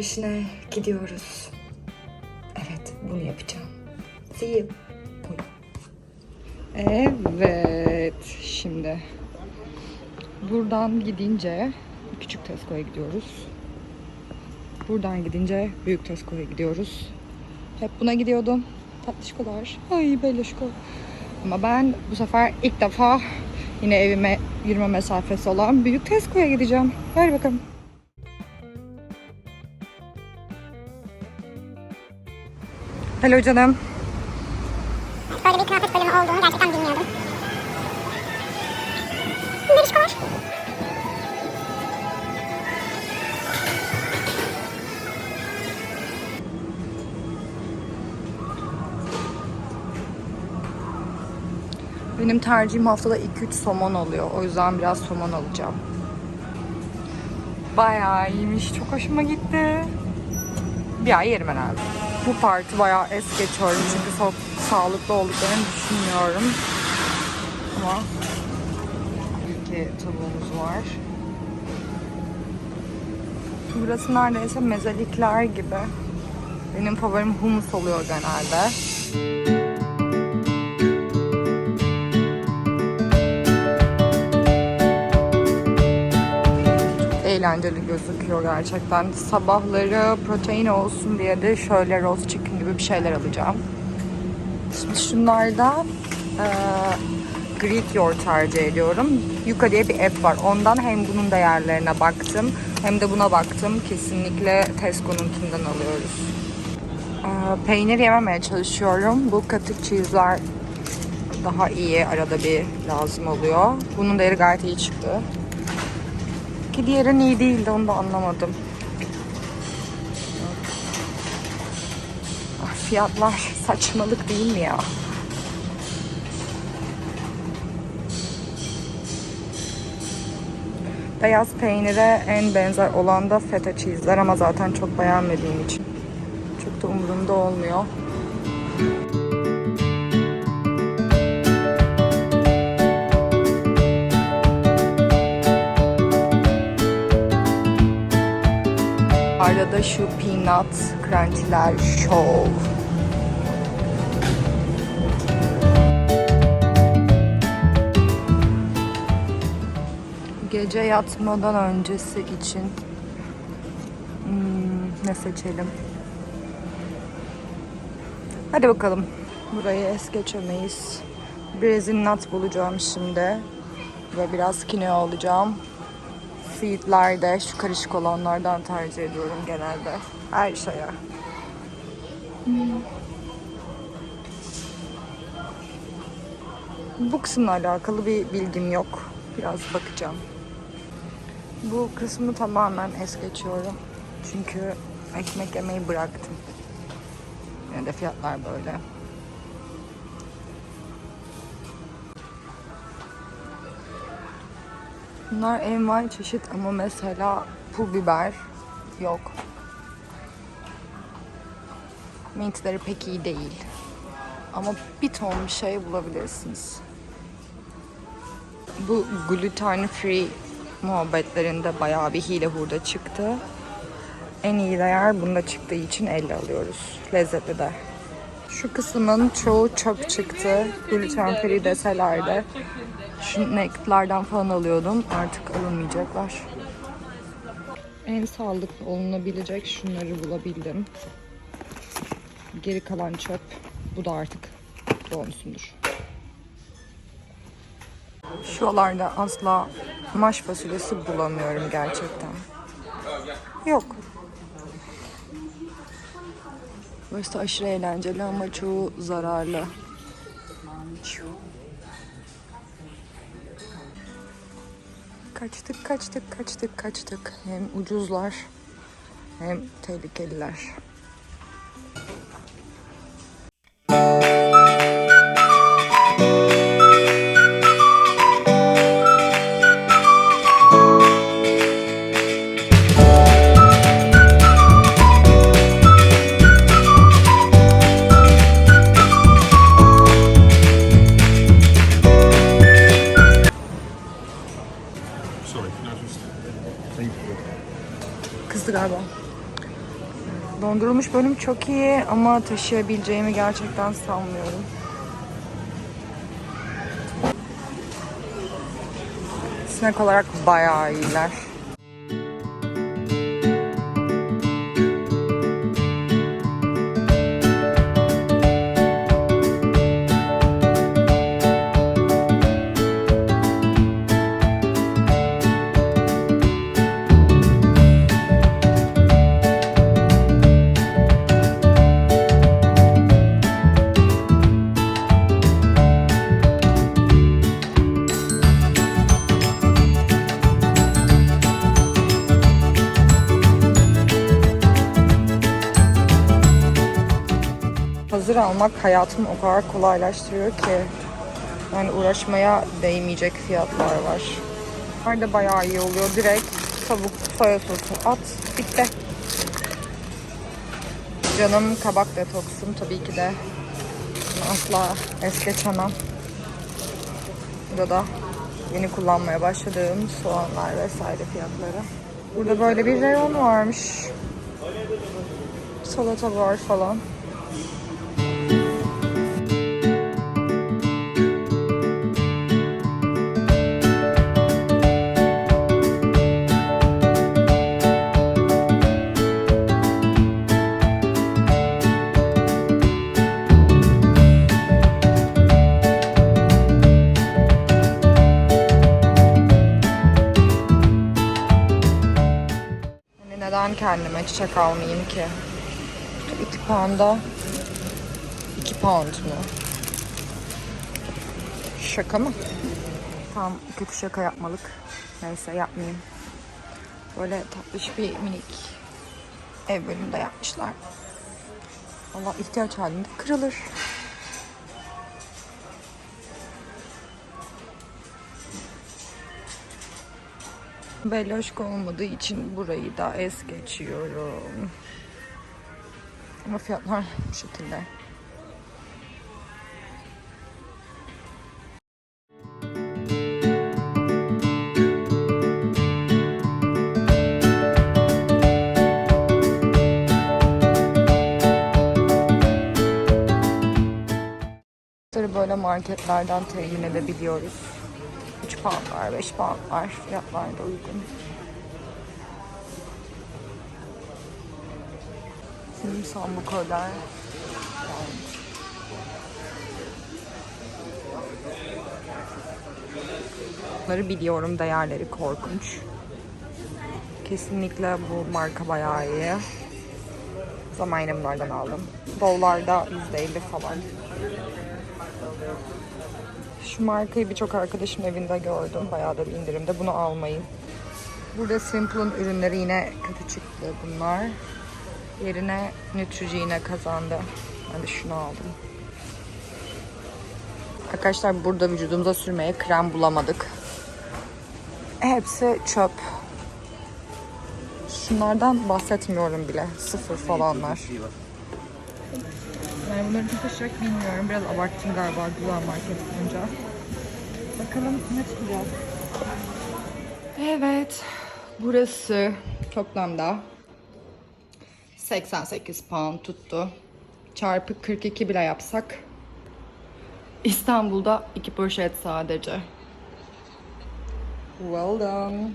alışverişine gidiyoruz. Evet, bunu yapacağım. See you. Evet, şimdi buradan gidince küçük Tesco'ya gidiyoruz. Buradan gidince büyük Tesco'ya gidiyoruz. Hep buna gidiyordum. Tatlışkolar. Ay belleşko. Ama ben bu sefer ilk defa yine evime yürüme mesafesi olan büyük Tesco'ya gideceğim. Hadi bakalım. Hello canım. Böyle bir kıyafet bölümü olduğunu gerçekten bilmiyordum. Berişkolar. Benim tercihim haftada 2-3 somon oluyor. O yüzden biraz somon alacağım. Bayağı iyiymiş. Çok hoşuma gitti. Bir ay yerim herhalde. Bu parti bayağı es geçiyorum çünkü çok sağlıklı olduklarını düşünmüyorum. Ama iki tavuğumuz var. Burası neredeyse mezelikler gibi. Benim favorim humus oluyor genelde. Eğlenceli gözüküyor gerçekten. Sabahları protein olsun diye de şöyle roast chicken gibi bir şeyler alacağım. Şimdi şunlarda e, Greek yoğurt tercih ediyorum. Yuka diye bir app var. Ondan hem bunun değerlerine baktım hem de buna baktım. Kesinlikle Tesco'nunkinden alıyoruz. E, peynir yememeye çalışıyorum. Bu katık cheese'ler daha iyi. Arada bir lazım oluyor. Bunun değeri gayet iyi çıktı. Ki diğeri iyi değildi onu da anlamadım. Ah, fiyatlar saçmalık değil mi ya? Beyaz peynire en benzer olan da feta cheese'ler ama zaten çok beğenmediğim için çok da umurumda olmuyor. Arada şu peanut crunch'ler şov. Gece yatmadan öncesi için hmm, ne seçelim? Hadi bakalım. Burayı es geçemeyiz. Brezil nut bulacağım şimdi. Ve biraz kinoa alacağım. Seedlerde şu karışık olanlardan tercih ediyorum genelde. Her şeye. Bu kısımla alakalı bir bilgim yok. Biraz bakacağım. Bu kısmı tamamen es geçiyorum. Çünkü ekmek yemeyi bıraktım. Yine de fiyatlar böyle. Bunlar envai çeşit ama mesela pul biber yok. Mintleri pek iyi değil. Ama bir ton bir şey bulabilirsiniz. Bu gluten free muhabbetlerinde bayağı bir hile hurda çıktı. En iyi değer bunda çıktığı için elle alıyoruz. Lezzetli de. Şu kısmın çoğu çöp çıktı. Gluten free deseler de. Şu naked'lardan falan alıyordum. Artık alınmayacaklar. En sağlıklı olunabilecek şunları bulabildim. Geri kalan çöp. Bu da artık bonusundur. Şuralarda asla maş fasulyesi bulamıyorum gerçekten. Yok. Burası aşırı eğlenceli ama çoğu zararlı. Kaçtık, kaçtık, kaçtık, kaçtık. Hem ucuzlar hem tehlikeliler. Sorry, just... Thank you. Kızdı galiba. Dondurulmuş bölüm çok iyi ama taşıyabileceğimi gerçekten sanmıyorum. Snack olarak bayağı iyiler. Hazır almak hayatımı o kadar kolaylaştırıyor ki. Yani uğraşmaya değmeyecek fiyatlar var. Bunlar da bayağı iyi oluyor. Direkt tavuk, soya sosu at, bitti. Canım kabak detoksum tabii ki de. Asla es geçemem. Burada da yeni kullanmaya başladığım soğanlar vesaire fiyatları. Burada böyle bir reyon varmış. Salata var falan. Neden kendime çiçek almayayım ki? 2 pound'a 2 pound mu? Şaka mı? Tam kötü şaka yapmalık. Neyse yapmayayım. Böyle tatlış bir minik ev bölümünde yapmışlar. Allah ihtiyaç halinde kırılır. Beloşka olmadığı için burayı da es geçiyorum. Ama fiyatlar bu şekilde. Böyle marketlerden temin edebiliyoruz. 3 pound var, 5 pound var. Fiyatlar da uygun. Film bu kadar. Bunları biliyorum. Değerleri korkunç. Kesinlikle bu marka bayağı iyi. Zamanı bunlardan aldım. Bowl'larda %50 falan. Şu markayı birçok arkadaşımın evinde gördüm. Bayağı da bir indirimde. Bunu almayın. Burada Simple'ın ürünleri yine kötü çıktı bunlar. Yerine Neutrogena kazandı. Ben de şunu aldım. Arkadaşlar burada vücudumuza sürmeye krem bulamadık. Hepsi çöp. Şunlardan bahsetmiyorum bile. Sıfır falanlar. Yani bunları çok taşıyacak bilmiyorum. Biraz abarttım galiba güzel market bulunca. Bakalım ne tutacağız. Evet. Burası toplamda 88 pound tuttu. Çarpı 42 bile yapsak İstanbul'da iki poşet sadece. Well done.